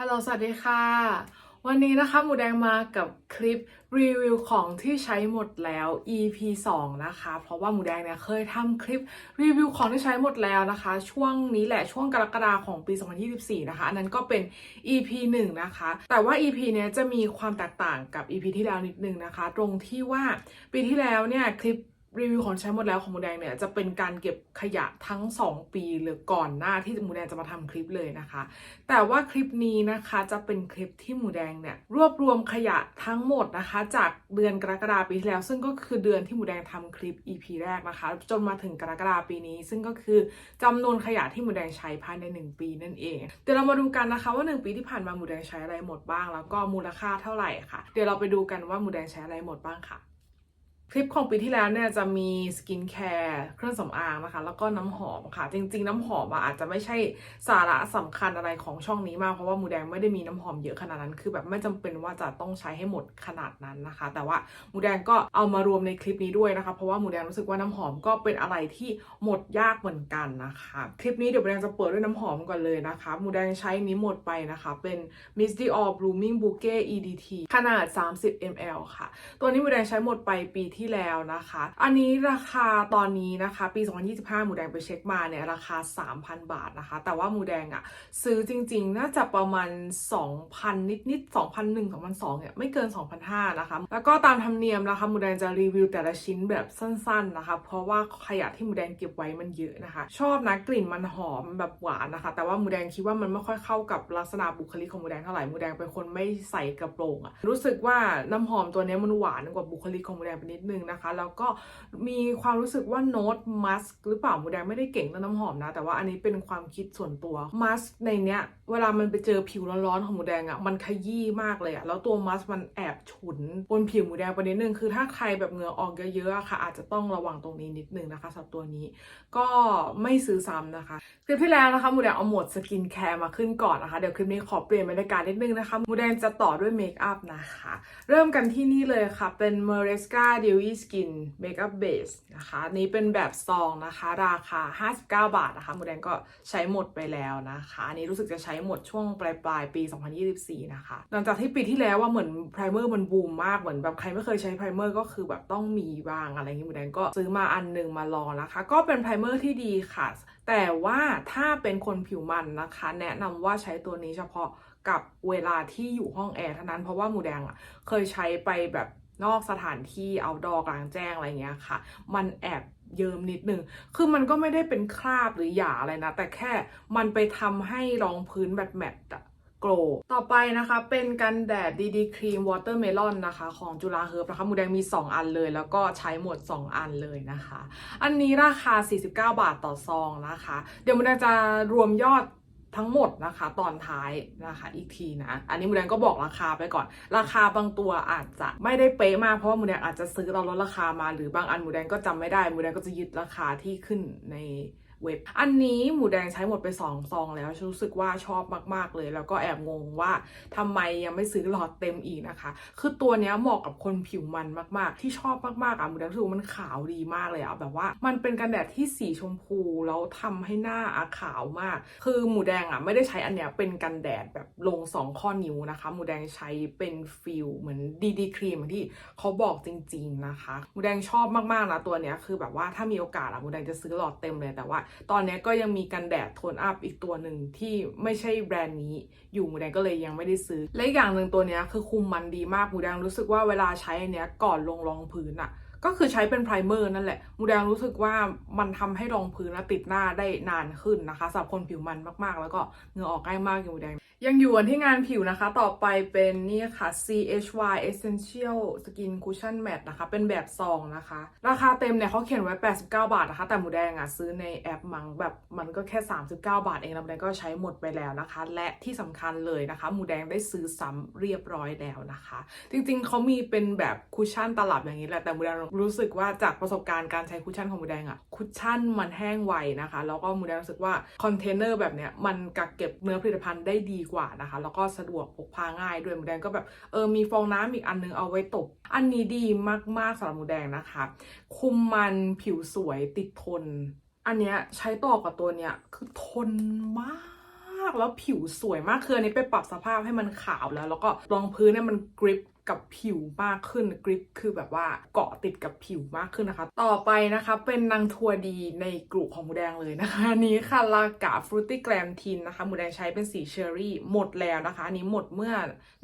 ฮัลโหลสวัสดีค่ะ วันนี้นะคะหมูแดงมากับคลิปรีวิวของที่ใช้หมดแล้ว EP 2 นะคะ เพราะว่าหมูแดงเนี่ยเคยทำคลิปรีวิวของที่ใช้หมดแล้วนะคะ ช่วงนี้แหละช่วงกรกฎาของปี 2024 นะคะ อันนั้นก็เป็น EP 1 นะคะ แต่ว่า EP เนี้ยจะมีความแตกต่างกับ EP ที่แล้วนิดนึงนะคะ ตรงที่ว่าปีที่แล้วเนี่ยคลิป รีวิวของใช้หมดแล้วของหมูแดงเนี่ยจะเป็นการเก็บขยะทั้ง 2 ปีหรือก่อนหน้าที่หมูแดงจะมาทำคลิปเลยนะคะ แต่ว่าคลิปนี้นะคะจะเป็นคลิปที่หมูแดงเนี่ยรวบรวมขยะทั้งหมดนะคะ จากเดือนกรกฎาปีที่แล้ว ซึ่งก็คือเดือนที่หมูแดงทำคลิป EP แรกนะคะ จนมาถึงกรกฎาปีนี้ ซึ่งก็คือจำนวนขยะที่หมูแดงใช้ภายใน 1 ปีนั่นเอง เดี๋ยวเรามาดูกันนะคะว่า 1 ปีที่ผ่านมาหมูแดงใช้อะไรหมดบ้าง แล้วก็มูลค่าเท่าไหร่ค่ะ เดี๋ยวเราไปดูกันว่าหมูแดงใช้อะไรหมดบ้างค่ะ คลิปของปีที่แล้วเนี่ยจะมีสกินแคร์เครื่องสำอางนะคะ แล้วก็น้ำหอมค่ะ จริง ๆ น้ำหอมอะอาจจะไม่ใช่สาระสำคัญอะไรของช่องนี้มาก เพราะว่าหมูแดงไม่ได้มีน้ำหอมเยอะขนาดนั้น คือแบบไม่จำเป็นว่าจะต้องใช้ให้หมดขนาดนั้นนะคะ แต่ว่าหมูแดงก็เอามารวมในคลิปนี้ด้วยนะคะ เพราะว่าหมูแดงรู้สึกว่าน้ำหอมก็เป็นอะไรที่หมดยากเหมือนกันนะคะ คลิปนี้เดี๋ยวหมูแดงจะเปิดด้วยน้ำหอมก่อนเลยนะคะหมูแดงใช้นี้หมดไปนะคะ เป็น Miss Dior Blooming Bouquet EDT ขนาด 30 ml ค่ะ ตัวนี้หมูแดงใช้หมดไปปีที่ที่แล้วนะคะ อันนี้ราคาตอนนี้นะคะ ปี 2025 หมูแดงไปเช็คมาเนี่ยราคา 3,000 บาทนะคะ แต่ว่าหมูแดงอะซื้อจริงๆ น่าจะประมาณ 2,000 นิดๆ 2,001 2,002เนี่ยไม่เกิน 2,500นะคะ แล้วก็ตามธรรมเนียมนะคะหมูแดงจะรีวิวแต่ละชิ้นแบบสั้นๆนะคะ เพราะว่าขยะที่หมูแดงเก็บไว้มันเยอะนะคะ ชอบนะกลิ่นมันหอมแบบหวานนะคะ แต่ว่าหมูแดงคิดว่ามันไม่ค่อยเข้ากับลักษณะบุคลิกของหมูแดงเท่าไหร่หมูแดงเป็นคนไม่ใส่กระโปรงอะรู้สึกว่าน้ำหอมตัวนี้มันหวานกว่าบุคลิกของหมูแดงไปนิดนึงนะคะ แล้วก็มีความรู้สึกว่าโน้ตมัสหรือเปล่าหมูแดงไม่ได้เก่งเรื่องน้ำหอมนะ แต่ว่าอันนี้เป็นความคิดส่วนตัวมัสในเนี้ย เวลามันไปเจอผิวร้อนๆของหมูแดงอะ่ะมันขยี้มากเลยอะ่ะแล้วตัวมัสมันแอบฉุนบนผิวหมูแดงไปนิดนึงคือถ้าใครแบบเหงื่อออกเยอะๆอะค่ะ อาจจะต้องระวังตรงนี้นิดนึงนะคะสำหรับตัวนี้ ก็ไม่ซื้อซ้ำนะคะคลิปที่แล้วนะคะหมูแดงเอาหมวดสกินแคร์มาขึ้นก่อนนะคะ เดี๋ยวคลิปนี้ขอเปลี่ยนบรรยากาศนิดนึงนะคะหมูแดงจะต่อด้วยเมคอัพนะคะ เริ่มกันที่นี่เลยค่ะ เป็น m e r e s c a Dewy Skin Makeup Base นะคะ นี้เป็นแบบซองนะคะ ราคา 59 บาทนะคะมูแดงก็ใช้หมดไปแล้วนะคะอันนี้รู้สึกจะใช้หมดช่วงปลายปลายปี 2024 นะคะ หลังจากที่ปีที่แล้วว่าเหมือนไพรเมอร์มันบูมมากเหมือนแบบใครไม่เคยใช้ไพรเมอร์ก็คือแบบต้องมีบ้างอะไรอย่างนี้หมูแดงก็ซื้อมาอันหนึงมาลองนะคะ ก็เป็นไพรเมอร์ที่ดีค่ะ แต่ว่าถ้าเป็นคนผิวมันนะคะ แนะนำว่าใช้ตัวนี้เฉพาะกับเวลาที่อยู่ห้องแอร์เท่านั้นเพราะว่าหมูแดงอะเคยใช้ไปแบบ นอกสถานที่เอาดอกลางแจ้งอะไรเงี้ยค่ะ มันแอบเยิมนิดนึง คือมันก็ไม่ได้เป็นคราบหรือหยาอะไรนะ แต่แค่มันไปทำให้รองพื้นแบบแมตต์อะโกลต่อไปนะคะเป็นกันแดดดีดีครีมวอเตอร์เมลอนนะคะ ของจุฬาเฮิร์บนะคะ มูแดงมี 2 อันเลย แล้วก็ใช้หมด 2 อันเลยนะคะ อันนี้ราคา 49 บาทต่อซองนะคะ เดี๋ยวมูแดงจะรวมยอด ทั้งหมดนะคะ ตอนท้ายนะคะอีกทีนะ อันนี้มูแดงก็บอกราคาไปก่อน ราคาบางตัวอาจจะไม่ได้เป๊ะมากเพราะว่ามูแดงอาจจะซื้อเราลดราคามาหรือบางอันมูแดงก็จำไม่ได้มูแดงก็จะยึดราคาที่ขึ้นใน เว็บ อันนี้หมูแดงใช้หมดไป2ซองแล้วรู้สึกว่าชอบมากๆเลย แล้วก็แอบงงว่าทำไมยังไม่ซื้อหลอดเต็มอีกนะคะ คือตัวเนี้ยเหมาะกับคนผิวมันมากๆ ที่ชอบมากๆอะหมูแดงรู้สึกว่ามันขาวดีมากเลยอะแบบว่ามันเป็นกันแดดที่สีชมพูแล้วทำให้หน้าอะขาวมาก คือหมูแดงอะไม่ได้ใช้อันเนี้ยเป็นกันแดดแบบลงสองข้อนิ้วนะคะ หมูแดงใช้เป็นฟิลเหมือนดีดีครีมที่เขาบอกจริง ๆนะคะ หมูแดงชอบมากๆนะตัวเนี้ยคือแบบว่าถ้ามีโอกาสอะหมูแดงจะซื้อหลอดเต็มเลยแต่ว่าตอนนี้ก็ยังมีกันแดดโทนอัพอีกตัวหนึ่งที่ไม่ใช่แบรนด์นี้อยู่หมูแดงก็เลยยังไม่ได้ซื้อ และอีกอย่างหนึ่งตัวนี้คือคุมมันดีมากหมูแดงรู้สึกว่าเวลาใช้อันเนี้ยก่อนลงรองพื้นอะก็คือใช้เป็นไพรเมอร์นั่นแหละมูแดงรู้สึกว่ามันทำให้รองพื้นและติดหน้าได้นานขึ้นนะคะสำหรับคนผิวมันมากๆ แล้วก็เหงื่อออกง่ายมากอย่างมูแดง ยังอยู่กันที่งานผิวนะคะ ต่อไปเป็นนี่ค่ะ CHY Essential Skin Cushion Matte นะคะ เป็นแบบซองนะคะ ราคาเต็มเนี่ยเขาเขียนไว้ 89 บาทนะคะ แต่หมูแดงอะซื้อในแอปมังแบบมันก็แค่ 39 บาทเองแล้วหมูแดงก็ใช้หมดไปแล้วนะคะ และที่สำคัญเลยนะคะ หมูแดงได้ซื้อซ้ำเรียบร้อยแล้วนะคะ จริงๆ เขามีเป็นแบบคุชชั่นตลับอย่างนี้แหละ แต่หมูแดงรู้สึกว่าจากประสบการณ์การใช้คุชชั่นของหมูแดงอะ คุชชั่นมันแห้งไวนะคะ แล้วก็มูแดงรู้สึกว่าคอนเทนเนอร์แบบเนี้ยมันกักเก็บเนื้อผลิตภัณฑ์ได้ดีกว่านะคะ แล้วก็สะดวกพกพาง่ายด้วยมูแดงก็แบบเออมีฟองน้ำอีกอันนึงเอาไว้ตบ อันนี้ดีมากๆสำหรับมูแดงนะคะ คุมมันผิวสวยติดทน อันเนี้ยใช้ต่อกับตัวเนี้ยคือทนมากากแล้วผิวสวยมากคืออันนี้ไปปรับสภาพให้มันขาวแล้ว แล้วก็รองพื้นเนี่ยมันกริป กับผิวมากขึ้นกริปคือแบบว่าเกาะติดกับผิวมากขึ้นนะคะ ต่อไปนะคะเป็นนางทัวดีในกลุ่มของหมูแดงเลยนะคะอันนี้ค่ะลากาฟรุตตี้แกรมทินนะคะหมูแดงใช้เป็นสีเชอร์รี่หมดแล้วนะคะอันนี้หมดเมื่อ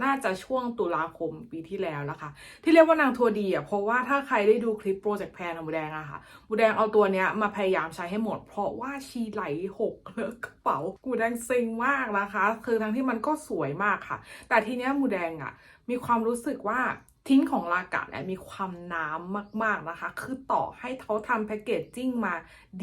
น่าจะช่วงตุลาคมปีที่แล้วนะคะ ที่เรียกว่านางทัวดีอะเพราะว่าถ้าใครได้ดูคลิปโปรเจกต์แพนของหมูแดงอะค่ะหมูแดงเอาตัวเนี้ยมาพยายามใช้ให้หมด เพราะว่าชีไหลหกเลอะกระเป๋าหมูแดงเซ็งมากนะคะ คือทั้งที่มันก็สวยมากค่ะ แต่ทีเนี้ยหมูแดงอะมีความรู้สึกว่าทิ้นของลากาเนี่ยมีความน้ำมากๆนะคะ คือต่อให้เขาทำแพคเกจจิ้งมา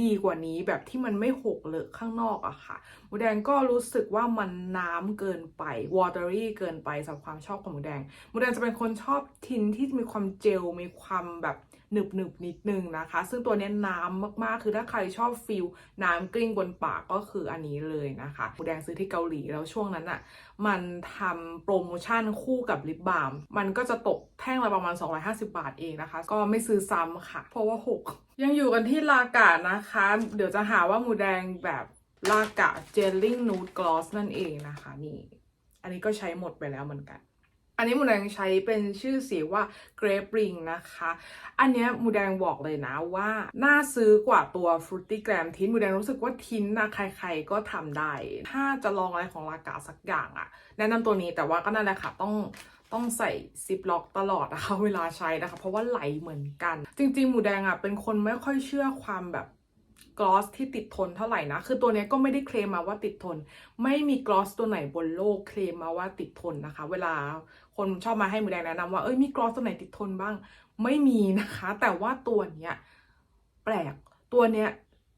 ดีกว่านี้แบบที่มันไม่หกเลอะข้างนอกอะค่ะหมูแดงก็รู้สึกว่ามันน้ำเกินไป watery เกินไปสำหรับความชอบของหมูแดงหมูแดงจะเป็นคนชอบทินที่มีความเจลมีความแบบ หนึบหนึบนิดนึงนะคะ ซึ่งตัวนี้น้ำมากๆ คือถ้าใครชอบฟิลน้ำกลิ้งบนปากก็คืออันนี้เลยนะคะหมูแดงซื้อที่เกาหลีแล้วช่วงนั้นอะมันทำโปรโมชั่นคู่กับลิปบาล์มมันก็จะตกแท่งละประมาณ 250 บาทเองนะคะ ก็ไม่ซื้อซ้ำค่ะ เพราะว่า 6 ยังอยู่กันที่ลากานะคะ เดี๋ยวจะหาว่าหมูแดงแบบลากาเจลลิ่งนูดกลอสนั่นเองนะคะนี่ อันนี้ก็ใช้หมดไปแล้วเหมือนกัน อันนี้มูแดงใช้เป็นชื่อสีว่า Grape Ring นะคะ อันนี้มูแดงบอกเลยนะว่า น่าซื้อกว่าตัว Fruity Gram ทินมูแดงรู้สึกว่าทินนะใครๆก็ทำได้ ถ้าจะลองอะไรของลากาสักอย่างอะแนะนำตัวนี้แต่ว่าก็นั่นแหละค่ะต้องต้องใส่ซิปล็อกตลอดนะคะเวลาใช้นะคะ เพราะว่าไหลเหมือนกัน จริงๆ หมูแดงอะเป็นคนไม่ค่อยเชื่อความแบบกลอสที่ติดทนเท่าไหร่นะ คือตัวนี้ก็ไม่ได้เคลมมาว่าติดทน ไม่มีกลอสตัวไหนบนโลกเคลมมาว่าติดทนนะคะ เวลา คนชอบมาให้หมูแดงแนะนำว่าเอ้ยมีกลอสตัวไหนติดทนบ้าง ไม่มีนะคะ แต่ว่าตัวเนี้ยแปลกตัวเนี้ย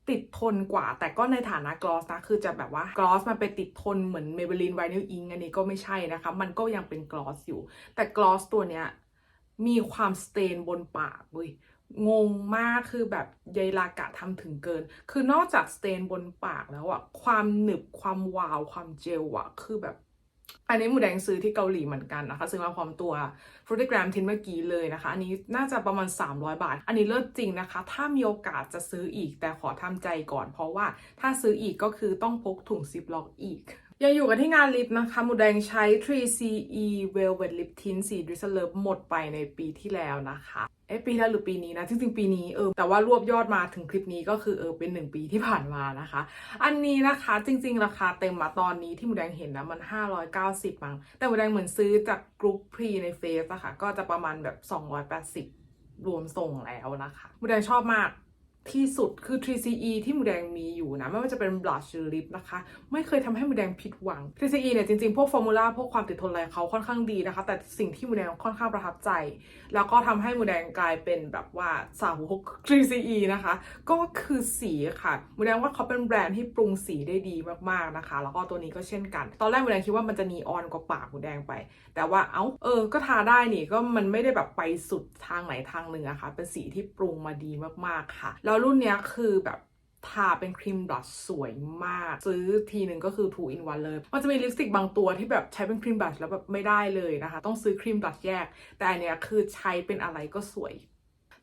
ติดทนกว่า แต่ก็ในฐานะกลอสนะ คือจะแบบว่ากลอสมันไปติดทนเหมือนเมเบลินไวนิลอิงอันนี้ก็ไม่ใช่นะคะ มันก็ยังเป็นกลอสอยู่ แต่กลอสตัวเนี้ยมีความสเตนบนปากเว้ยงงมากคือแบบยายลากะทำถึงเกิน คือนอกจากสเตนบนปากแล้วอะความหนึบความวาวความเจลอะคือแบบ อันนี้หมูแดงซื้อที่เกาหลีเหมือนกันนะคะ ซื้อมาพร้อมตัวฟรุติกรมทินเมื่อกี้เลยนะคะ อันนี้น่าจะประมาณ 300 บาท อันนี้เลิศจริงนะคะ ถ้ามีโอกาสจะซื้ออีกแต่ขอทำใจก่อน เพราะว่าถ้าซื้ออีกก็คือต้องพกถุงซิปล็อกอีกยังอยู่กันที่งานลิปนะคะ หมูแดงใช้ 3CE Velvet Lip Tint สี Drizzle Love หมดไปในปีที่แล้วนะคะ เอ้ปีที่แล้วหรือปีนี้นะจริงๆปีนี้เออแต่ว่ารวบยอดมาถึงคลิปนี้ก็คือเออเป็นหนึ่งปีที่ผ่านมานะคะ อันนี้นะคะจริง ๆ ราคาเต็มมาตอนนี้ที่หมูแดงเห็นนะมัน 590มั้งแต่หมูแดงเหมือนซื้อจากกรุ๊ปพรีในเฟซอะค่ะก็จะประมาณแบบ 280 รวมส่งแล้วนะคะหมูแดงชอบมาก ที่สุดคือ 3CE ที่หมูแดงมีอยู่นะ ไม่ว่าจะเป็น blush หรือ lip นะคะ ไม่เคยทำให้หมูแดงผิดหวัง 3CE เนี่ยจริงๆ พวกฟอร์มูลาพวกความติดทนอะไรเขาค่อนข้างดีนะคะ แต่สิ่งที่หมูแดงค่อนข้างประทับใจ แล้วก็ทำให้หมูแดงกลายเป็นแบบว่าสาวก 3CE นะคะ ก็คือสีค่ะหมูแดงว่าเขาเป็นแบรนด์ที่ปรุงสีได้ดีมากๆนะคะ แล้วก็ตัวนี้ก็เช่นกัน ตอนแรกหมูแดงคิดว่ามันจะนีออนกว่าปากหมูแดงไป แต่ว่าเอ้าเออ ก็ทาได้นี่ก็มันไม่ได้แบบไปสุดทางไหนทางหนึ่งอะค่ะเป็นสีที่ปรุงมาดีมากๆค่ะแล้วแล้วรุ่นเนี้ยคือแบบทาเป็นครีมบลัชสวยมาก ซื้อทีหนึ่งก็คือ 2 in 1 เลย มันจะมีลิปสติกบางตัวที่แบบใช้เป็นครีมบลัชแล้วแบบไม่ได้เลยนะคะ ต้องซื้อครีมบลัชแยก แต่อันเนี้ยคือใช้เป็นอะไรก็สวย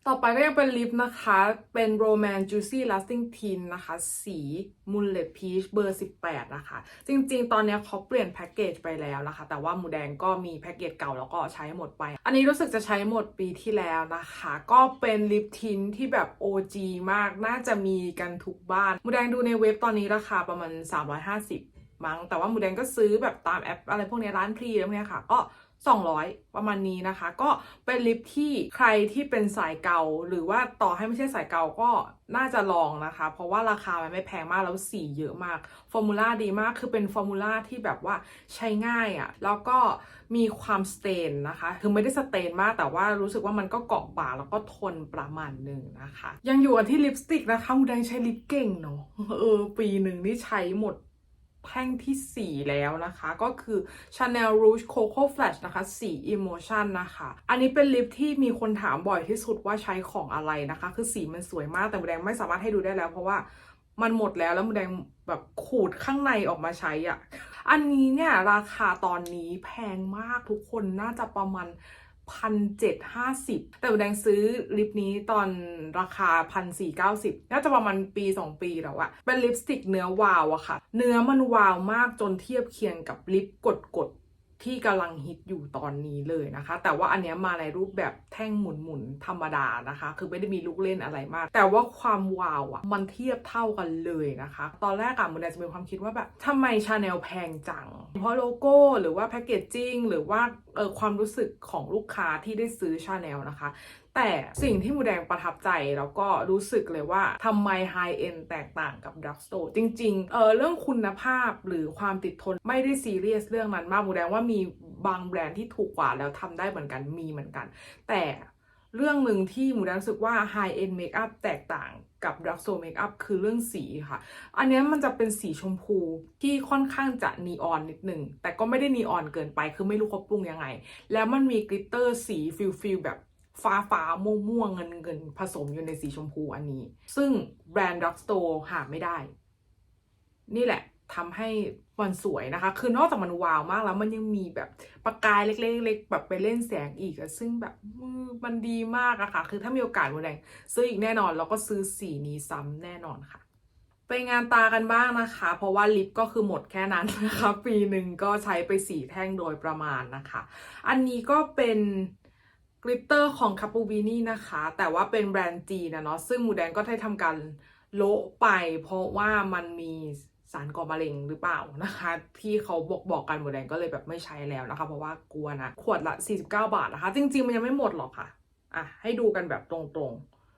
ต่อไปก็ยังเป็นลิปนะคะ เป็น Romance Juicy Lasting Tint นะคะ สี Moonlit Peach เบอร์ 18 นะคะ จริงๆ ตอนนี้เขาเปลี่ยนแพ็กเกจไปแล้วนะคะ แต่ว่าหมูแดงก็มีแพ็กเกจเก่าแล้วก็ใช้หมดไป อันนี้รู้สึกจะใช้หมดปีที่แล้วนะคะ ก็เป็นลิปทินที่แบบ OG มาก น่าจะมีกันทุกบ้าน หมูแดงดูในเว็บตอนนี้ราคาประมาณ 350 มั้ง แต่ว่าหมูแดงก็ซื้อแบบตามแอปอะไรพวกนี้ร้านพรีแล้วเนี้ยค่ะ ก็ 200 ประมาณนี้นะคะ ก็เป็นลิปที่ใครที่เป็นสายเกา หรือว่าต่อให้ไม่ใช่สายเกาก็น่าจะลองนะคะ เพราะว่าราคามันไม่แพงมากแล้วสีเยอะมากฟอร์มูล่าดีมากคือเป็นฟอร์มูล่าที่แบบว่าใช้ง่ายอะ่ะแล้วก็มีความสเตนนะคะ คือไม่ได้สเตนมากแต่ว่ารู้สึกว่ามันก็เกาะปากแล้วก็ทนประมาณหนึ่งนะคะ ยังอยู่กันที่ลิปสติกนะคะมูแดงใช้ลิปเก่งเนาะเออปีหนึ่งนี่ใช้หมด แท่งทีสี่ 4 แล้วนะคะ ก็คือ Chanel Rouge Coco Flash นะคะสี Emotion นะคะ อันนี้เป็นลิปที่มีคนถามบ่อยที่สุดว่าใช้ของอะไรนะคะ คือสีมันสวยมากแต่มแดงไม่สามารถให้ดูได้แล้ว เพราะว่ามันหมดแล้วแล้วหมูแดงแบบขูดข้างในออกมาใช้อะ่ะ อันนี้เนี่ยราคาตอนนี้แพงมากทุกคนน่าจะประมาณ พันเจ็ดห้าสิบแต่หมูแดงซื้อลิปนี้ตอนราคาพันสี่เก้าสิบน่าจะประมาณปีสองปีแล้วอะเป็นลิปสติกเนื้อวาวอะค่ะ เนื้อมันวาวมากจนเทียบเคียงกับลิปกดกดๆ ที่กำลังฮิตอยู่ตอนนี้เลยนะคะ แต่ว่าอันเนี้ยมาในรูปแบบแท่งหมุนๆธรรมดานะคะ คือไม่ได้มีลูกเล่นอะไรมาก แต่ว่าความวาวอะมันเทียบเท่ากันเลยนะคะ ตอนแรกอะมันจะมีความคิดว่าแบบทำไมชาแนลแพงจัง เพราะโลโก้หรือว่าแพคเกจจิ้งหรือว่าเออความรู้สึกของลูกค้าที่ได้ซื้อชาแนลนะคะ แต่สิ่งที่หมูแดงประทับใจแล้วก็รู้สึกเลยว่าทำไมไฮเอ็นแตกต่างกับดักสโตจริงๆเออเรื่องคุณภาพหรือความติดทนไม่ได้ซีเรียสเรื่องนั้นมากหมูแดงว่ามีบางแบรนด์ที่ถูกกว่าแล้วทำได้เหมือนกันมีเหมือนกัน แต่เรื่องหนึ่งที่หมูแดงรู้สึกว่าไฮเอ็นเมคอัพแตกต่างกับดักโซเมคอัพคือเรื่องสีค่ะ อันนี้มันจะเป็นสีชมพูที่ค่อนข้างจะนีออนนิดหนึ่ง แต่ก็ไม่ได้นีออนเกินไปคือไม่รู้เขาปรุงยังไง แล้วมันมีกลิตเตอร์สีฟิลฟิลแบบ ฟ้าฟ้าม่วงม่วงเงินเงินผสมอยู่ในสีชมพูอันนี้ ซึ่งแบรนด์ดักสโตร์หาไม่ได้ นี่แหละทำให้มันสวยนะคะ คือนอกจากมันวาวมากแล้วมันยังมีแบบประกายเล็กๆแบบไปเล่นแสงอีกอะซึ่งแบบมมันดีมากอะค่ะ คือถ้ามีโอกาสวันไหนซื้ออีกแน่นอนแล้วก็ซื้อสีนี้ซ้ำแน่นอนค่ะ ไปงานตากันบ้างนะคะ เพราะว่าลิปก็คือหมดแค่นั้นนะคะ ปีหนึ่งก็ใช้ไปสีแท่งโดยประมาณนะคะ อันนี้ก็เป็น กลิตเตอร์ของคาปูบินี่นะคะ แต่ว่าเป็นแบรนด์จีนนะเนาะซึ่งหมูแดงก็ได้ทำการโละไป เพราะว่ามันมีสารก่อมะเร็งหรือเปล่านะคะ ที่เขาบอกบอกกันหมูแดงก็เลยแบบไม่ใช้แล้วนะคะ เพราะว่ากลัวนะ ขวดละ 49 บาทนะคะ จริง ๆ มันยังไม่หมดหรอกค่ะ อะ ให้ดูกันแบบตรง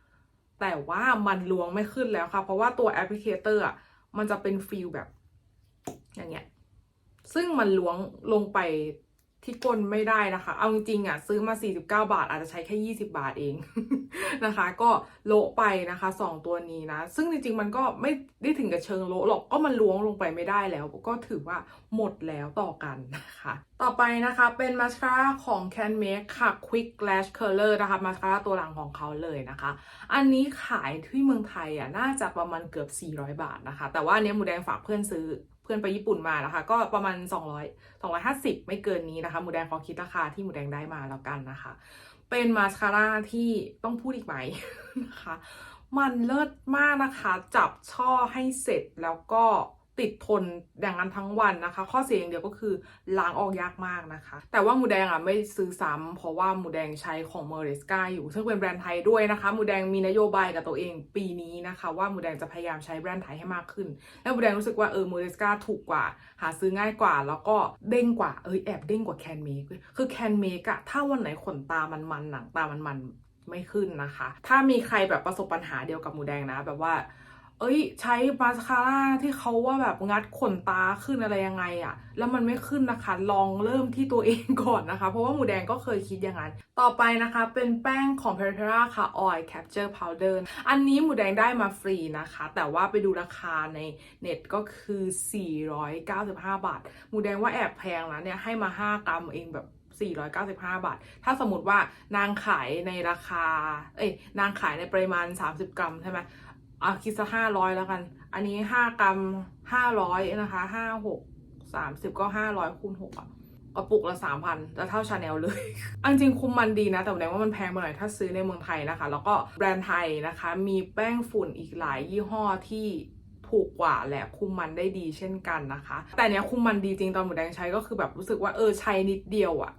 ๆ แต่ว่ามันล้วงไม่ขึ้นแล้วค่ะ เพราะว่าตัวแอปพลิเคเตอร์อะมันจะเป็นฟิลแบบ อย่างเงี้ยซึ่งมันล้วงลงไป ที่ก้นไม่ได้นะคะ เอาจริงๆอะซื้อมา 49 บาท อาจจะใช้แค่ 20 บาทเองนะคะ ก็โละไปนะคะ 2 ตัวนี้นะ ซึ่งจริงๆ มันก็ไม่ได้ถึงกับเชิงโละหรอก ก็มันล้วงลงไปไม่ได้แล้ว ก็ถือว่าหมดแล้วต่อกันนะคะ ต่อไปนะคะเป็นมาสคาร่าของ Can Make ค่ะ Quick Lash Curler นะคะ มาสคาร่าตัวหลังของเขาเลยนะคะ อันนี้ขายที่เมืองไทยอะน่าจะประมาณเกือบ 400 บาทนะคะ แต่ว่าเนี้ยหมูแดงฝากเพื่อนซื้อ เพื่อนไปญี่ปุ่นมานะคะ ก็ประมาณ 200 250 ไม่เกินนี้นะคะ หมูแดงขอคิดราคาที่หมูแดงได้มาแล้วกันนะคะ เป็นมาสคาร่าที่ต้องพูดอีกไหมนะคะ มันเลิศมากนะคะ จับช่อให้เสร็จแล้วก็ ติดทนอย่างนั้นทั้งวันนะคะ ข้อเสียอย่างเดียวก็คือล้างออกยากมากนะคะ แต่ว่าหมูแดงอะไม่ซื้อซ้ำเพราะว่าหมูแดงใช้ของเมอริสกาอยู่ ซึ่งเป็นแบรนด์ไทยด้วยนะคะ หมูแดงมีนโยบายกับตัวเองปีนี้นะคะ ว่าหมูแดงจะพยายามใช้แบรนด์ไทยให้มากขึ้น แล้วหมูแดงรู้สึกว่าเออเมอริสกาถูกกว่า หาซื้อง่ายกว่า แล้วก็เด้งกว่าเอ้ยแอบเด้งกว่าแคนเมกคือแคนเมกอะถ้าวันไหนขนตามันมันหนังตามันมันไม่ขึ้นนะคะ ถ้ามีใครแบบประสบปัญหาเดียวกับหมูแดงนะ แบบว่า เอ้ย ใช้มาสคาร่าที่เขาว่าแบบงัดขนตาขึ้นอะไรยังไงอะแล้วมันไม่ขึ้นนะคะ ลองเริ่มที่ตัวเองก่อนนะคะ เพราะว่าหมูแดงก็เคยคิดอย่างนั้น ต่อไปนะคะเป็นแป้งของ p e r p e r a ค่ะ Oil Capture Powder อันนี้หมูแดงได้มาฟรีนะคะ แต่ว่าไปดูราคาในเน็ตก็คือ 495 บาท หมูแดงว่าแอบแพงนะเนี่ยให้มา 5 กรัมเองแบบ495 บาท ถ้าสมมติว่านางขายในราคา เอ้ย นางขายในปริมาณ 30 กรัมใช่ไหม อะคิดซะ500แล้วกัน อันนี้5กรัม500นะคะ5 6 30ก็500คูณ6อะกระปุกละ3,000จะเท่าชาแนลเลยอันจริงคุมมันดีนะ แต่แสดงว่ามันแพงไปหน่อยถ้าซื้อในเมืองไทยนะคะ แล้วก็แบรนด์ไทยนะคะ มีแป้งฝุ่นอีกหลายยี่ห้อที่ถูกกว่าและคุมมันได้ดีเช่นกันนะคะ แต่เนี้ยคุมมันดีจริงตอนหมูแดงใช้ก็คือแบบรู้สึกว่าเออใช้นิดเดียวอะ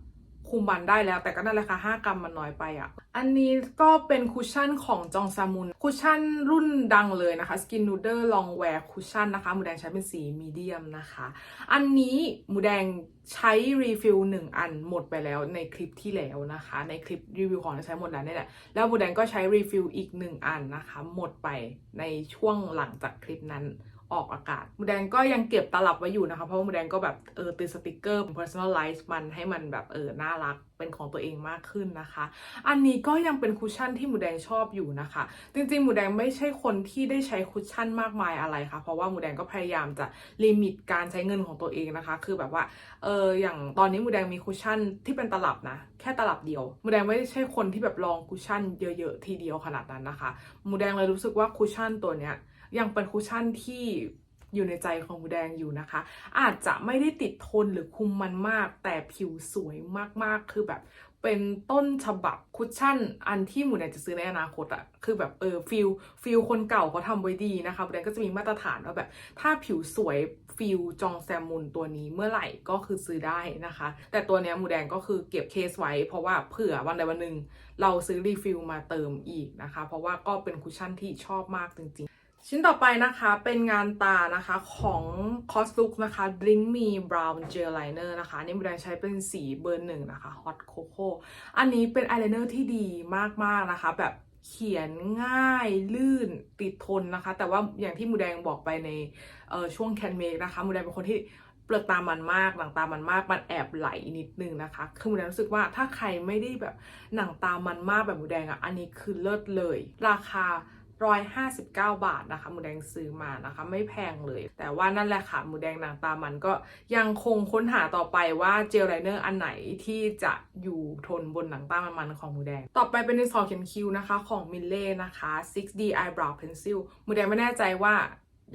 คุมมันได้แล้ว แต่ก็นั่นแหละค่ะ5กรัมมันน้อยไปอะอันนี้ก็เป็นคุชชั่นของจองซามุน คุชชั่นรุ่นดังเลยนะคะ Skin Noodle Long Wear Cushion นะคะหมูแดงใช้เป็นสีมีเดียมนะคะ อันนี้หมูแดงใช้รีฟิลหนึ่งอันหมดไปแล้วในคลิปที่แล้วนะคะ ในคลิปรีวิวของใช้หมดแล้วนี่แหละแล้วหมูแดงก็ใช้รีฟิลอีกหนึ่งอันนะคะ หมดไปในช่วงหลังจากคลิปนั้น ออกอากาศหมูแดงก็ยังเก็บตลับไว้อยู่นะคะ เพราะว่าหมูแดงก็แบบเออติดสติกเกอร์ personalize มันให้มันแบบเออน่ารักเป็นของตัวเองมากขึ้นนะคะ อันนี้ก็ยังเป็นคุชชั่นที่หมูแดงชอบอยู่นะคะ จริงๆ หมูแดงไม่ใช่คนที่ได้ใช้คุชชั่นมากมายอะไรค่ะ เพราะว่าหมูแดงก็พยายามจะลิมิตการใช้เงินของตัวเองนะคะ คือแบบว่า เออ อย่างตอนนี้หมูแดงมีคุชชั่นที่เป็นตลับนะ แค่ตลับเดียว หมูแดงไม่ใช่คนที่แบบลองคุชชั่นเยอะๆ ทีเดียวขนาดนั้นนะคะ หมูแดงเลยรู้สึกว่าคุชชั่นตัวเนี้ย ยังเป็นคุชชั่นที่อยู่ในใจของหมูแดงอยู่นะคะ อาจจะไม่ได้ติดทนหรือคุมมันมาก แต่ผิวสวยมากๆ คือแบบเป็นต้นฉบับคุชชั่น อันที่หมูแดงจะซื้อในอนาคตอะคือแบบเออฟิลฟิลคนเก่าเขาทำไว้ดีนะคะหมูแดงก็จะมีมาตรฐานว่าแบบ ถ้าผิวสวยฟิลจองแซมมุนตัวนี้เมื่อไหร่ก็คือซื้อได้นะคะ แต่ตัวเนี้ยหมูแดงก็คือเก็บเคสไว้ เพราะว่าเผื่อวันใดวันหนึ่งเราซื้อรีฟิลมาเติมอีกนะคะ เพราะว่าก็เป็นคุชชั่นที่ชอบมากจริงๆ ชิ้นต่อไปนะคะเป็นงานตานะคะของ c o s l o o k นะคะ Drink Me Brown Gel Liner นะคะนี่มูแดงใช้เป็นสีเบอร์หนึ่งนะคะ Hot Cocoa อันนี้เป็นอายไลเนอร์ที่ดีมาก ๆ นะคะ แบบเขียนง่ายลื่นติดทนนะคะ แต่ว่าอย่างที่มูแดงบอกไปในช่วงแคนเมกนะคะมูแดงเป็นคนที่เปลือกตามันมาก หนังตามันมาก มันแอบไหลนิดนึงนะคะ คือมูแดงรู้สึกว่าถ้าใครไม่ได้แบบหนังตามันมากแบบมูแดงอะ อันนี้คือเลิศเลย ราคา 159 บาทนะคะ หมูแดงซื้อมานะคะ ไม่แพงเลย แต่ว่านั่นแหละค่ะ หมูแดงหนังตามันก็ยังคงค้นหาต่อไปว่าเจลไลเนอร์อันไหนที่จะอยู่ทนบนหนังตามันๆของหมูแดง ต่อไปเป็นดินสอเขียนคิ้วนะคะของมิลเล่นะคะ 6D Eyebrow Pencil หมูแดงไม่แน่ใจว่า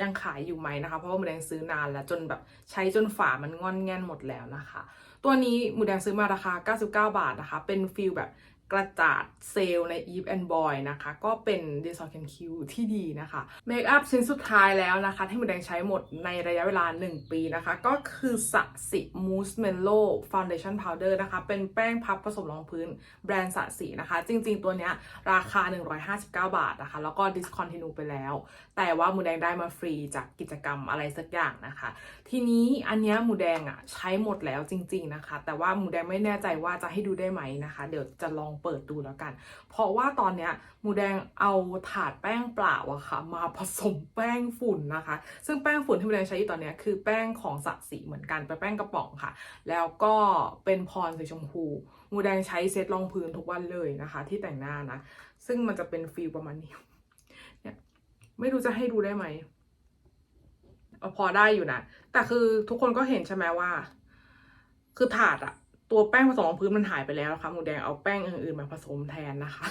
ยังขายอยู่ไหมนะคะ เพราะว่าหมูแดงซื้อนานแล้วจนแบบใช้จนฝามันงอนแงนหมดแล้วนะคะ ตัวนี้หมูแดงซื้อมาราคา 99 บาทนะคะ เป็นฟิลแบบ กระจาดเซลล์ใน Eve and Boy นะคะ ก็เป็นดีซอร์เคนคิวที่ดีนะคะเมคอัพชิ้นสุดท้ายแล้วนะคะ ที่หมูแดงใช้หมดในระยะเวลา 1 ปีนะคะ ก็คือสะสิมูสเมลโล่ฟาวเดชั่นพาวเดอร์นะคะ เป็นแป้งพับผสมรองพื้นแบรนด์สะสีนะคะ จริงๆตัวเนี้ยราคา 159 บาทนะคะ แล้วก็ดิสคอนติเนไปแล้ว แต่ว่าหมูแดงได้มาฟรีจากกิจกรรมอะไรสักอย่างนะคะ ทีนี้อันเนี้ยหมูแดงอะใช้หมดแล้วจริง ๆนะคะ แต่ว่าหมูแดงไม่แน่ใจว่าจะให้ดูได้ไหมนะคะ เดี๋ยวจะลองเปิดดูแล้วกัน เพราะว่าตอนเนี้ยหมูแดงเอาถาดแป้งเปล่าอะค่ะ มาผสมแป้งฝุ่นนะคะ ซึ่งแป้งฝุ่นที่หมูแดงใช้อยู่ตอนเนี้ยคือแป้งของสัตว์สีเหมือนกันเป็นแป้งกระป๋องค่ะ แล้วก็เป็นพรสีชมพูหมูแดงใช้เซตรองพื้นทุกวันเลยนะคะ ที่แต่งหน้านะ ซึ่งมันจะเป็นฟิลประมาณนี้เนี่ยไม่รู้จะให้ดูได้ไหมเอาพอได้อยู่นะ แต่คือทุกคนก็เห็นใช่ไหมว่า คือถาดอะ ตัวแป้งผสมรองพื้นมันหายไปแล้วนะคะหมูแดงเอาแป้งอื่นๆมาผสมแทนนะคะ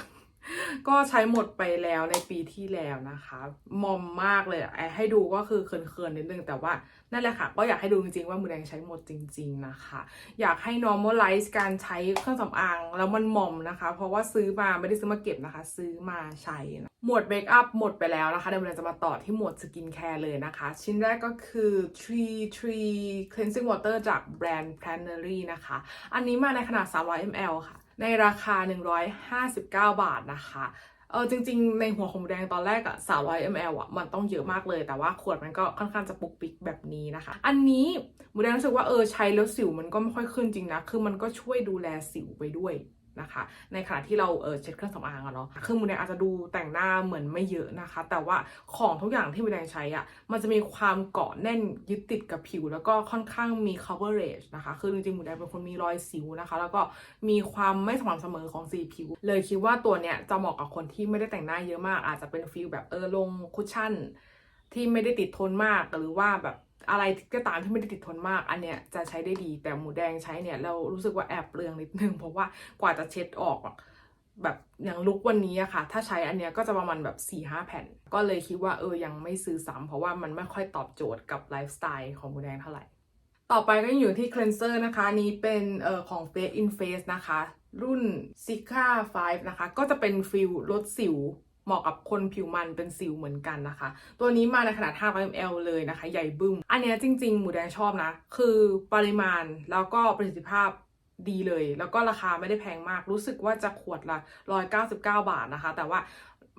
ก็ใช้หมดไปแล้วในปีที่แล้วนะคะมอมมากเลยไอให้ดูก็คือเขินๆนิดนึงแต่ว่านั่นแหละค่ะ ก็อยากให้ดูจริงๆว่าหมูแดงใช้หมดจริง ๆนะคะ อยากให้ normalize การใช้เครื่องสำอางแล้วมันมอมนะคะ เพราะว่าซื้อมาไม่ได้ซื้อมาเก็บนะคะ ซื้อมาใช้นะหมวดเมคอัพหมดไปแล้วนะคะเดี๋ยวเราจะมาต่อที่หมวดสกินแคร์เลยนะคะ ชิ้นแรกก็คือ Tree Tree Cleansing Water จากแบรนด์ Planery นะคะ อันนี้มาในขนาด 300 ml ค่ะ ในราคา 159 บาทนะคะเออจริงๆ ในหัวของหมูแดงตอนแรกอะ300 ml อะมันต้องเยอะมากเลย แต่ว่าขวดมันก็ค่อนข้างจะปุกปิกแบบนี้นะคะ อันนี้หมูแดงรู้สึกว่าเออใช้แล้วสิวมันก็ไม่ค่อยขึ้นจริงนะ คือมันก็ช่วยดูแลสิวไปด้วย นะคะ ในขณะที่เราเออเช็ดเครื่องสำอางอะเนาะคือหมูแดงอาจจะดูแต่งหน้าเหมือนไม่เยอะนะคะ แต่ว่าของทุกอย่างที่หมูแดงใช้อะมันจะมีความเกาะแน่นยึดติดกับผิว แล้วก็ค่อนข้างมี coverage นะคะ คือจริงๆหมูแดงเป็นคนมีรอยสิวนะคะ แล้วก็มีความไม่สม่ำเสมอของสีผิว เลยคิดว่าตัวเนี้ยจะเหมาะกับคนที่ไม่ได้แต่งหน้าเยอะมาก อาจจะเป็นฟิลแบบเออลงคุชชั่นที่ไม่ได้ติดทนมากหรือว่าแบบ อะไรก็ตามที่ไม่ได้ติดทนมาก อันเนี้ยจะใช้ได้ดีแต่หมูแดงใช้เนี่ยเรารู้สึกว่าแอบเปลืองนิดนึงเพราะว่ากว่าจะเช็ดออกแบบอย่างลุกวันนี้อะค่ะ ถ้าใช้อันเนี้ยก็จะประมาณแบบ4ี่ห้าแผ่น ก็เลยคิดว่าเออยังไม่ซื้อซ้ำเพราะว่ามันไม่ค่อยตอบโจทย์กับไลฟ์สไตล์ของหมูแดงเท่าไหร่ ต่อไปก็อยู่ที่ cleanser นะคะนี้เป็นเอ่อของ Face in Face นะคะ รุ่น s i c a 5 นะคะ ก็จะเป็นฟิลลดสิว เหมาะกับคนผิวมันเป็นสิวเหมือนกันนะคะ ตัวนี้มาในขนาด 50ml เลยนะคะ ใหญ่บึ้ม อันเนี้ยจริง ๆ หมูแดงชอบนะ คือปริมาณแล้วก็ประสิทธิภาพดีเลย แล้วก็ราคาไม่ได้แพงมาก รู้สึกว่าจะขวดละ 199 บาทนะคะ แต่ว่า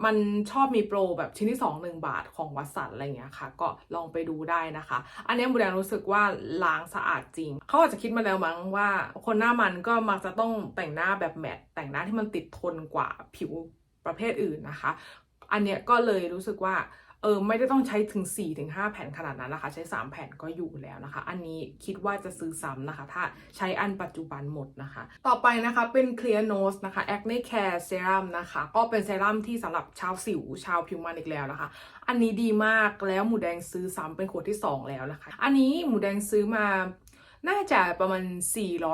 มันชอบมีโปรแบบชิ้นที่ 2 1 บาทของวัสันอะไรเงี้ยค่ะ ก็ลองไปดูได้นะคะ อันเนี้ยหมูแดงรู้สึกว่าล้างสะอาดจริง เขาอาจจะคิดมาแล้วมั้งว่า คนหน้ามันก็มักจะต้องแต่งหน้าแบบแมตแต่งหน้าที่มันติดทนกว่าผิว ประเภทอื่นนะคะ อันเนี้ยก็เลยรู้สึกว่าเออไม่ได้ต้องใช้ถึง4-5แผ่นขนาดนั้นนะคะ ใช้ 3 แผ่นก็อยู่แล้วนะคะ อันนี้คิดว่าจะซื้อซ้ำนะคะ ถ้าใช้อันปัจจุบันหมดนะคะ ต่อไปนะคะเป็น Clear Nose นะคะ Acne Care Serum นะคะ ก็เป็นเซรั่มที่สำหรับชาวสิวชาวผิวมันอีกแล้วนะคะ อันนี้ดีมากแล้วหมูแดงซื้อซ้ำเป็นขวดที่ 2 แล้วนะคะ อันนี้หมูแดงซื้อมาน่าจะประมาณ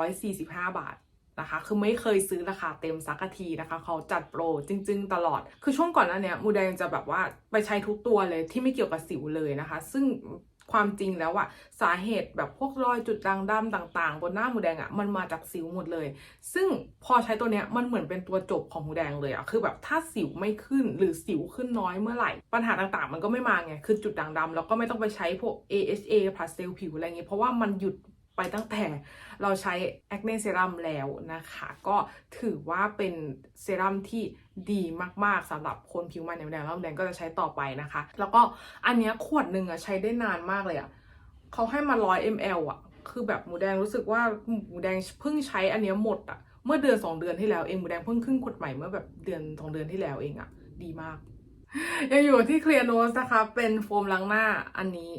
445 บาท นะคะ คือไม่เคยซื้อราคาเต็มสักทีนะคะ เขาจัดโปรจริง ๆ ตลอด คือช่วงก่อนหน้าเนี้ยมูแดงจะแบบว่าไปใช้ทุกตัวเลยที่ไม่เกี่ยวกับสิวเลยนะคะ ซึ่งความจริงแล้วอะสาเหตุแบบพวกรอยจุดด่างดำต่าง ๆ บนหน้าหมูแดงอะมันมาจากสิวหมดเลย ซึ่งพอใช้ตัวเนี้ยมันเหมือนเป็นตัวจบของหมูแดงเลยอะคือแบบถ้าสิวไม่ขึ้นหรือสิวขึ้นน้อยเมื่อไหร่ ปัญหาต่างๆ มันก็ไม่มาไงคือจุดด่างดำแล้วก็ไม่ต้องไปใช้พวก AHA พาสเซลผิวอะไรเงี้ยเพราะว่ามันหยุด ไปตั้งแต่เราใช้แอคเนเซรั่มแล้วนะคะ ก็ถือว่าเป็นเซรั่มที่ดีมากๆสำหรับคนผิวมันแดงแล้วแดงก็จะใช้ต่อไปนะคะ แล้วก็อันเนี้ยขวดหนึ่งอะใช้ได้นานมากเลยอะเขาให้มาร้อย ml อะคือแบบหมูแดงรู้สึกว่าหมูแดงเพิ่งใช้อันเนี้ยหมดอะเมื่อเดือนสองเดือนที่แล้วเองหมูแดงเพิ่งขึ้นขวดใหม่เมื่อแบบเดือนสองเดือนที่แล้วเองอะดีมากยังอยู่ที่เคลียร์โนสนะคะ เป็นโฟมล้างหน้าอันนี้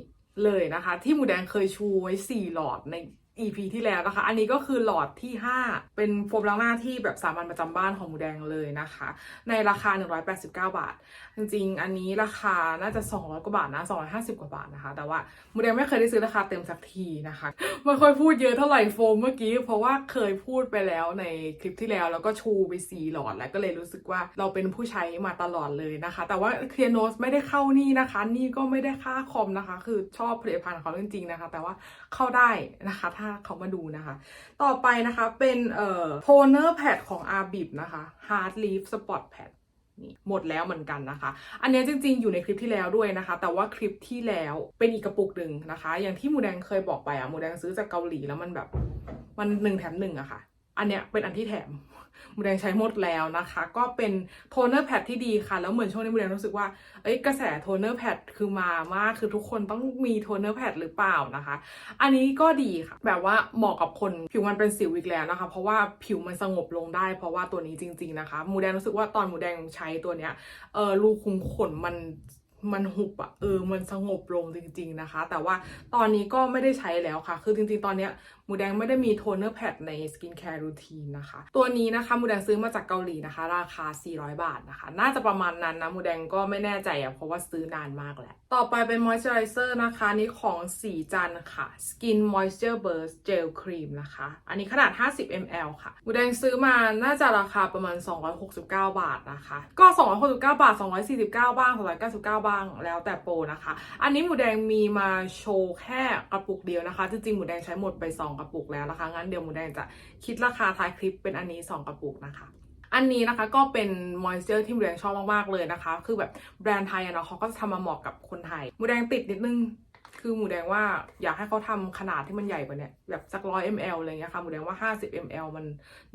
เลยนะคะ ที่หมูแดงเคยชูไว้ 4 หลอดใน EP ที่แล้วนะคะ อันนี้ก็คือหลอดที่ 5 เป็นโฟมล้างหน้าที่แบบสามัญประจำบ้านของหมูแดงเลยนะคะ ในราคา 189 บาท จริงๆ อันนี้ราคาน่าจะ 200 กว่าบาทนะ 250 กว่าบาทนะคะ แต่ว่าหมูแดงไม่เคยได้ซื้อราคาเต็มสักทีนะคะ ไม่ค่อยพูดเยอะเท่าไหร่โฟมเมื่อกี้ เพราะว่าเคยพูดไปแล้วในคลิปที่แล้วแล้วก็ชูไปสีหลอดแล้วก็เลยรู้สึกว่าเราเป็นผู้ใช้มาตลอดเลยนะคะ แต่ว่าเคลียร์โนสไม่ได้เข้านี่นะคะ นี่ก็ไม่ได้ค่าคอมนะคะ คือชอบผลิตภัณฑ์ของเขาจริงๆนะคะ แต่ว่า เข้าได้นะคะ ถ้าเขามาดูนะคะ ต่อไปนะคะเป็นเอ่อโทนเนอร์แพดของ a r b i b นะคะ Hard Leaf Spot Pad นี่หมดแล้วเหมือนกันนะคะ อันเนี้ยจริงๆ อยู่ในคลิปที่แล้วด้วยนะคะ แต่ว่าคลิปที่แล้วเป็นอีกกระปุกหนึ่งนะคะ อย่างที่หมูแดงเคยบอกไปอะหมูแดงซื้อจากเกาหลีแล้วมันแบบ มันหนึ่งแถมหนึ่งอะค่ะ อันเนี้ยเป็นอันที่แถม มูแดงใช้หมดแล้วนะคะ ก็เป็นโทนเนอร์แพดที่ดีค่ะ แล้วเหมือนช่วงนี้มูแดงรู้สึกว่าเอ้ยกระแสโทนเนอร์แพดคือมามากคือทุกคนต้องมีโทนเนอร์แพดหรือเปล่านะคะ อันนี้ก็ดีค่ะ แบบว่าเหมาะกับคนผิวมันเป็นสิวอีกแล้วนะคะ เพราะว่าผิวมันสงบลงได้ เพราะว่าตัวนี้จริง ๆนะคะ มูแดงรู้สึกว่าตอนมูแดงใช้ตัวเนี้ยเออรูขุมขนมัน มันหุบอะเออมันสงบลงจริง ๆนะคะ แต่ว่าตอนนี้ก็ไม่ได้ใช้แล้วค่ะ คือจริงๆ ตอนเนี้ยหมูแดงไม่ได้มีโทนเนอร์แพดในสกินแคร์รูทีนนะคะ ตัวนี้นะคะหมูแดงซื้อมาจากเกาหลีนะคะ ราคา 400 บาทนะคะ น่าจะประมาณนั้นนะหมูแดงก็ไม่แน่ใจอะเพราะว่าซื้อนานมากแล้วต่อไปเป็นมอยส์เจอไรเซอร์นะคะนี่ของสีจันค่ะ Skin Moisture Burst Gel Cream นะคะ อันนี้ขนาด 50 ml ค่ะหมูแดงซื้อมาน่าจะราคาประมาณ 269 บาทนะคะ ก็ 269 บาท 249 บ้าง 299บ้างแล้วแต่โปรนะคะ อันนี้หมูแดงมีมาโชว์แค่กระปุกเดียวนะคะ จริงๆหมูแดงใช้หมดไป 2 กระปุกแล้วนะคะ งั้นเดี๋ยวหมูแดงจะคิดราคาท้ายคลิปเป็นอันนี้ 2 กระปุกนะคะอันนี้นะคะก็เป็นมอยเจอร์ที่หมูแดงชอบมากๆเลยนะคะ คือแบบแบรนด์ไทยเนาะเขาก็จะทำมาเหมาะกับคนไทยหมูแดงติดนิดนึง คือหมูแดงว่าอยากให้เขาทำขนาดที่มันใหญ่กว่านี้แบบสักร้อย ml อะไรเงี้ยค่ะ หมูแดงว่า 50 ml มัน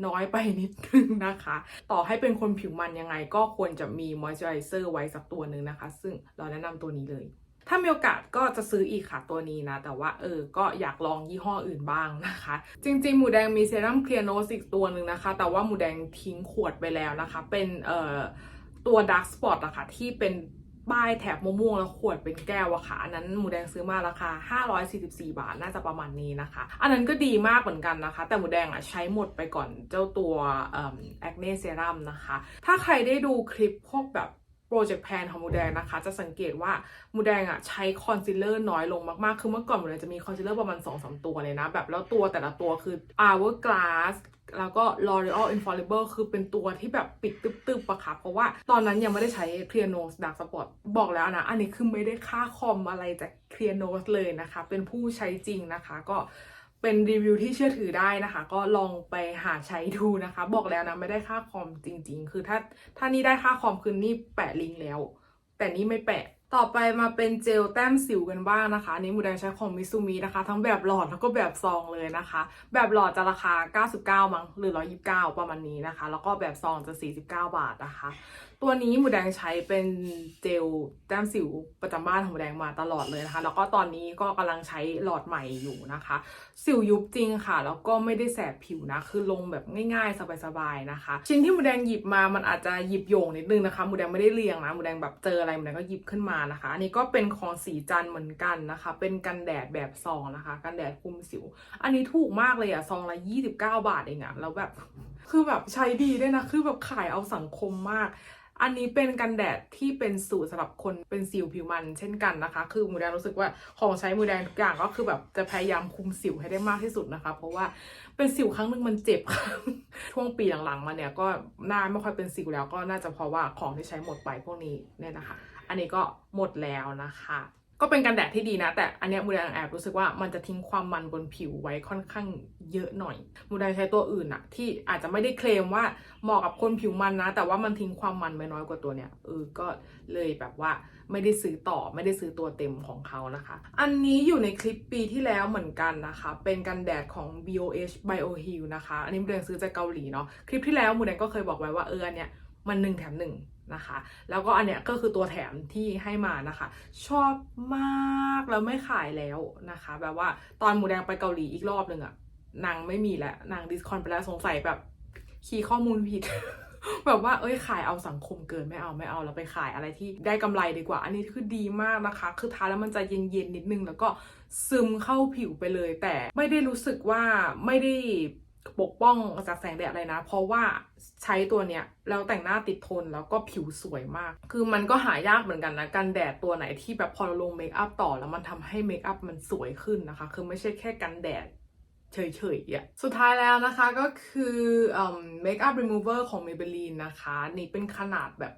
น้อยไปนิดนึงนะคะ ต่อให้เป็นคนผิวมันยังไง ก็ควรจะมีมอยส์เจอไรเซอร์ไว้สักตัวหนึ่งนะคะ ซึ่งเราแนะนำตัวนี้เลย ถ้ามีโอกาสก็จะซื้ออีกค่ะตัวนี้นะ แต่ว่าเออ ก็อยากลองยี่ห้ออื่นบ้างนะคะ จริงๆ หมูแดงมีเซรั่มเคลียร์โนสอีกตัวหนึ่งนะคะ แต่ว่าหมูแดงทิ้งขวดไปแล้วนะคะ เป็นเอ่อตัวดาร์กสปอตอะค่ะที่เป็น ป้ายแถบม่วงแล้วขวดเป็นแก้วอะค่ะอันนั้นหมูแดงซื้อมาราคา 544 บาทน่าจะประมาณนี้นะคะ อันนั้นก็ดีมากเหมือนกันนะคะ แต่หมูแดงอะใช้หมดไปก่อนเจ้าตัวแอคเนเซรั่มนะคะ ถ้าใครได้ดูคลิปพวกแบบ โปรเจกต์แพนของมูแดงนะคะ จะสังเกตว่ามูแดงอะใช้คอนซีลเลอร์น้อยลงมากๆ คือเมื่อก่อนมูแดงจะมีคอนซีลเลอร์ประมาณ2อสตัวเลยนะ แบบแล้วตัวแต่ละตัวคือ Hourglass แล้วก็ L'Oreal Infallible คือเป็นตัวที่แบบปิดตึบๆอะค่ะ เพราะว่าตอนนั้นยังไม่ได้ใช้ Clear Nose Dark Spot บอกแล้วนะ อันนี้คือไม่ได้ค่าคอมอะไรจาก Clear Nose เลยนะคะ เป็นผู้ใช้จริงนะคะ ก็ เป็นรีวิวที่เชื่อถือได้นะคะ ก็ลองไปหาใช้ดูนะคะ บอกแล้วนะไม่ได้ค่าคอมจริง ๆ คือถ้าถ้านี่ได้ค่าคอมคือนี่แปะลิงก์แล้ว แต่นี่ไม่แปะต่อไปมาเป็นเจลแต้มสิวกันบ้างนะคะนี้มูแดงใช้ของมิซูมินะคะ ทั้งแบบหลอดแล้วก็แบบซองเลยนะคะ แบบหลอดจะราคา 99 มั้งหรือ 129 ประมาณนี้นะคะ แล้วก็แบบซองจะ 49 บาทนะคะ ตัวนี้หมูแดงใช้เป็นเจลแต้มสิวประจำบ้านของหมูแดงมาตลอดเลยนะคะ แล้วก็ตอนนี้ก็กำลังใช้หลอดใหม่อยู่นะคะ สิวยุบจริงค่ะ แล้วก็ไม่ได้แสบผิวนะ คือลงแบบง่ายๆ สบายๆนะคะ ชิ้นที่หมูแดงหยิบมามันอาจจะหยิบโยงนิดนึงนะคะหมูแดงไม่ได้เรียงนะหมูแดงแบบเจออะไรหมูแดงก็หยิบขึ้นมานะคะ อันนี้ก็เป็นของสีจันเหมือนกันนะคะ เป็นกันแดดแบบซองนะคะ กันแดดคุมสิว อันนี้ถูกมากเลยอะซองละ29 บาทเองอะแล้วแบบคือแบบใช้ดีด้วยนะ คือแบบขายเอาสังคมมาก อันนี้เป็นกันแดดที่เป็นสูตรสำหรับคนเป็นสิวผิวมันเช่นกันนะคะ คือหมูแดงรู้สึกว่าของใช้หมูแดงทุกอย่างก็คือแบบจะพยายามคุมสิวให้ได้มากที่สุดนะคะ เพราะว่าเป็นสิวครั้งหนึ่งมันเจ็บค่ะช่วงปีหลังๆมาเนี่ยก็หน้าไม่ค่อยเป็นสิวแล้วก็น่าจะเพราะว่าของที่ใช้หมดไปพวกนี้เนี่ยนะคะ อันนี้ก็หมดแล้วนะคะ ก็เป็นกันแดดที่ดีนะ แต่อันเนี้ยมูแดงแอบรู้สึกว่ามันจะทิ้งความมันบนผิวไว้ค่อนข้างเยอะหน่อย มูแดงใช้ตัวอื่นอะที่อาจจะไม่ได้เคลมว่าเหมาะกับคนผิวมันนะ แต่ว่ามันทิ้งความมันไปน้อยกว่าตัวเนี้ยเออก็เลยแบบว่าไม่ได้ซื้อต่อไม่ได้ซื้อตัวเต็มของเขานะคะ อันนี้อยู่ในคลิปปีที่แล้วเหมือนกันนะคะ เป็นกันแดดของ BOH BioHeal นะคะ อันนี้มูแดงซื้อจากเกาหลีเนาะคลิปที่แล้วมูแดงก็เคยบอกไว้ว่าเอออันเนี้ยมันหนึ่งแถมหนึ่ง นะคะ แล้วก็อันเนี้ยก็คือตัวแถมที่ให้มานะคะ ชอบมากแล้วไม่ขายแล้วนะคะ แบบว่าตอนหมูแดงไปเกาหลีอีกรอบหนึ่งอะนางไม่มีแล้วนางดิสคอนไปแล้วสงสัยแบบคีย์ข้อมูลผิด แบบว่าเอ้ยขายเอาสังคมเกินไม่เอาไม่เอาเราไปขายอะไรที่ได้กำไรดีกว่า อันนี้คือดีมากนะคะ คือทาแล้วมันจะเย็นๆนิดนึงแล้วก็ซึมเข้าผิวไปเลย แต่ไม่ได้รู้สึกว่าไม่ได้ ปกป้องจากแสงแดดอะไรนะ เพราะว่าใช้ตัวเนี้ยแล้วแต่งหน้าติดทนแล้วก็ผิวสวยมาก คือมันก็หายากเหมือนกันนะกันแดดตัวไหนที่แบบพอเราลงเมคอัพต่อแล้วมันทำให้เมคอัพมันสวยขึ้นนะคะ คือไม่ใช่แค่กันแดดเฉยๆอะ สุดท้ายแล้วนะคะก็คือเมคอัพรีมูเวอร์ของ Maybelline นะคะ นี่เป็นขนาดแบบ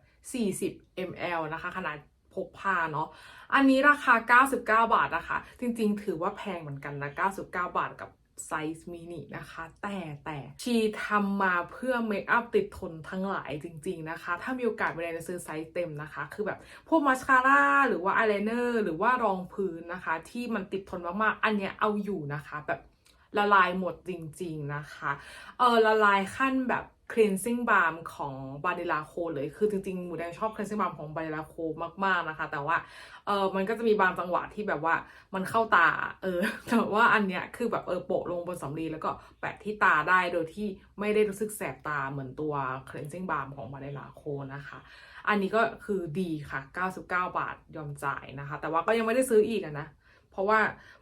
40 ml นะคะ ขนาดพกพาเนาะ อันนี้ราคา 99 บาทนะคะ จริงๆ ถือว่าแพงเหมือนกันนะ 99 บาทกับ ไซส์มินินะคะ แต่แต่ชีทำมาเพื่อเมคอัพติดทนทั้งหลายจริง ๆนะคะ ถ้ามีโอกาสไปเรียนซื้อไซส์เต็มนะคะ คือแบบพวกมาสคาร่าหรือว่าอายไลเนอร์หรือว่ารองพื้นนะคะ ที่มันติดทนมากๆ อันเนี้ยเอาอยู่นะคะแบบละลายหมดจริง ๆนะคะ เออละลายขั้นแบบ cleansing balm ของบาเดลาโคเลย คือจริงๆ หมูแดงชอบ cleansing balm ของบาเดลาโคมากๆนะคะ แต่ว่าเออมันก็จะมีบางจังหวะที่แบบว่ามันเข้าตา เออ แต่ว่าอันเนี้ยคือแบบเออโปะลงบนสำลีแล้วก็แปะที่ตาได้โดยที่ไม่ได้รู้สึกแสบตาเหมือนตัว cleansing balm ของบาเดลาโคนะคะ อันนี้ก็คือดีค่ะ 99 บาทยอมจ่ายนะคะ แต่ว่าก็ยังไม่ได้ซื้ออีกนะ เพราะว่า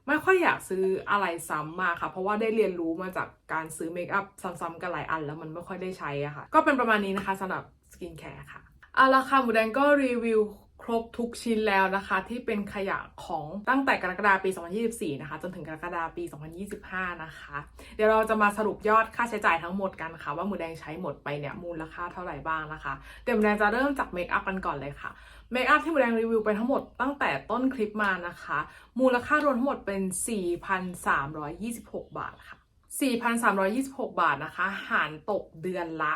ไม่ค่อยอยากซื้ออะไรซ้ำมาค่ะ เพราะว่าได้เรียนรู้มาจากการซื้อเมคอัพซ้ำๆกันหลายอันแล้วมันไม่ค่อยได้ใช้อะค่ะ ก็เป็นประมาณนี้นะคะสำหรับสกินแคร์ค่ะเอาละค่ะหมูแดงก็รีวิวครบทุกชิ้นแล้วนะคะ ที่เป็นขยะของตั้งแต่กรกฎาปี 2024 นะคะ จนถึงกรกฎาปี 2025 นะคะ เดี๋ยวเราจะมาสรุปยอดค่าใช้จ่ายทั้งหมดกันค่ะ ว่าหมูแดงใช้หมดไปเนี่ยมูลค่าเท่าไหร่บ้างนะคะ เดี๋ยวหมูแดงจะเริ่มจากเมคอัพกันก่อนเลยค่ะ เมคอัพที่หมูแดงรีวิวไปทั้งหมดตั้งแต่ต้นคลิปมานะคะ มูลค่ารวมทั้งหมดเป็น 4,326 บาทค่ะ 4,326 บาทนะคะ หารตกเดือนละ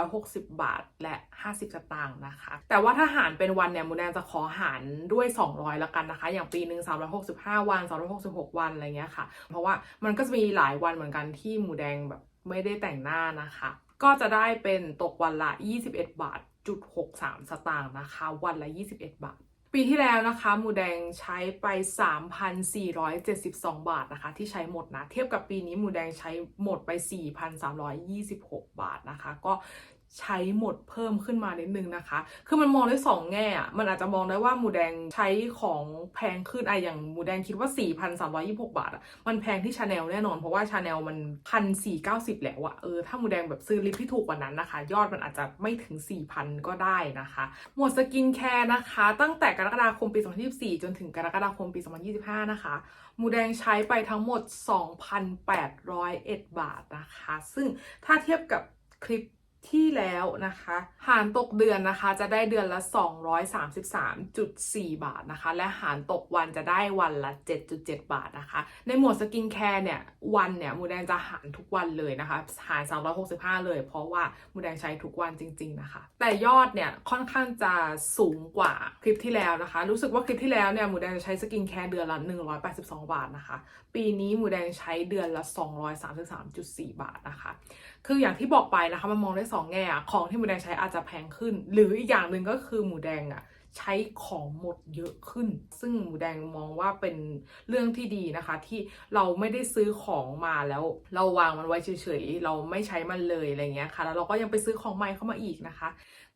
360 บาทและ 50 สตางค์นะคะ แต่ว่าถ้าหารเป็นวันเนี่ยมูแดงจะขอหารด้วย 200ล้วกันนะคะ อย่างปีหนึ่ง365 วัน 366 วันอะไรเงี้ยค่ะ เพราะว่ามันก็จะมีหลายวันเหมือนกันที่หมูแดงแบบไม่ได้แต่งหน้านะคะ ก็จะได้เป็นตกวันละ 21 บาท จุด63 สตางค์นะคะ วันละ 21 บาท ปีที่แล้วนะคะ หมูแดงใช้ไป 3,472 บาทนะคะ ที่ใช้หมดนะ เทียบกับปีนี้หมูแดงใช้หมดไป 4,326 บาทนะคะ ก็ ใช้หมดเพิ่มขึ้นมานิดนึงนะคะ คือมันมองได้สองแง่อะมันอาจจะมองได้ว่าหมูแดงใช้ของแพงขึ้นไออย่างหมูแดงคิดว่า 4,326 บาทอะมันแพงที่ชาแนลแน่นอน เพราะว่าชาแนลมัน1,490แล้วอะเออ ถ้าหมูแดงแบบซื้อลิปที่ถูกกว่านั้นนะคะ ยอดมันอาจจะไม่ถึง 4,000 ก็ได้นะคะ หมวดสกินแคร์นะคะ ตั้งแต่กรกฎาคมปี 2024 จนถึงกรกฎาคมปี 2025 นะคะ หมูแดงใช้ไปทั้งหมด 2,801 บาทนะคะ ซึ่งถ้าเทียบกับคลิป ที่แล้วนะคะ หารตกเดือนนะคะจะได้เดือนละ 233.4 บาทนะคะ และหารตกวันจะได้วันละ 7.7 บาทนะคะ ในหมวดสกินแคร์เนี่ย วันเนี่ยมูแดงจะหารทุกวันเลยนะคะ หาร 365 เลย เพราะว่ามูแดงใช้ทุกวันจริง ๆนะคะ แต่ยอดเนี่ยค่อนข้างจะสูงกว่าคลิปที่แล้วนะคะ รู้สึกว่าคลิปที่แล้วเนี่ยมูแดงจะใช้สกินแคร์เดือนละ 182 บาทนะคะ ปีนี้มูแดงใช้เดือนละ 233.4 บาทนะคะคืออย่างที่บอกไปนะคะมันมองได้สองแง่อะของที่หมูแดงใช้อาจจะแพงขึ้น หรืออีกอย่างหนึ่งก็คือหมูแดงอะใช้ของหมดเยอะขึ้น ซึ่งหมูแดงมองว่าเป็นเรื่องที่ดีนะคะ ที่เราไม่ได้ซื้อของมาแล้ว เราวางมันไว้เฉยๆ เราไม่ใช้มันเลยอะไรเงี้ยค่ะ แล้วเราก็ยังไปซื้อของใหม่เข้ามาอีกนะคะ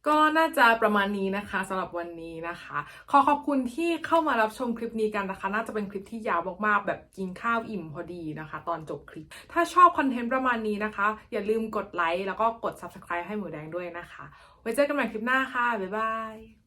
ก็น่าจะประมาณนี้นะคะสำหรับวันนี้นะคะ ขอขอบคุณที่เข้ามารับชมคลิปนี้กันนะคะ น่าจะเป็นคลิปที่ยาวมากๆ แบบกินข้าวอิ่มพอดีนะคะ ตอนจบคลิป ถ้าชอบคอนเทนต์ประมาณนี้นะคะ อย่าลืมกดไลค์แล้วก็กด subscribe ให้หมูแดงด้วยนะคะ ไว้เจอกันใหม่คลิปหน้าค่ะ บ๊ายบาย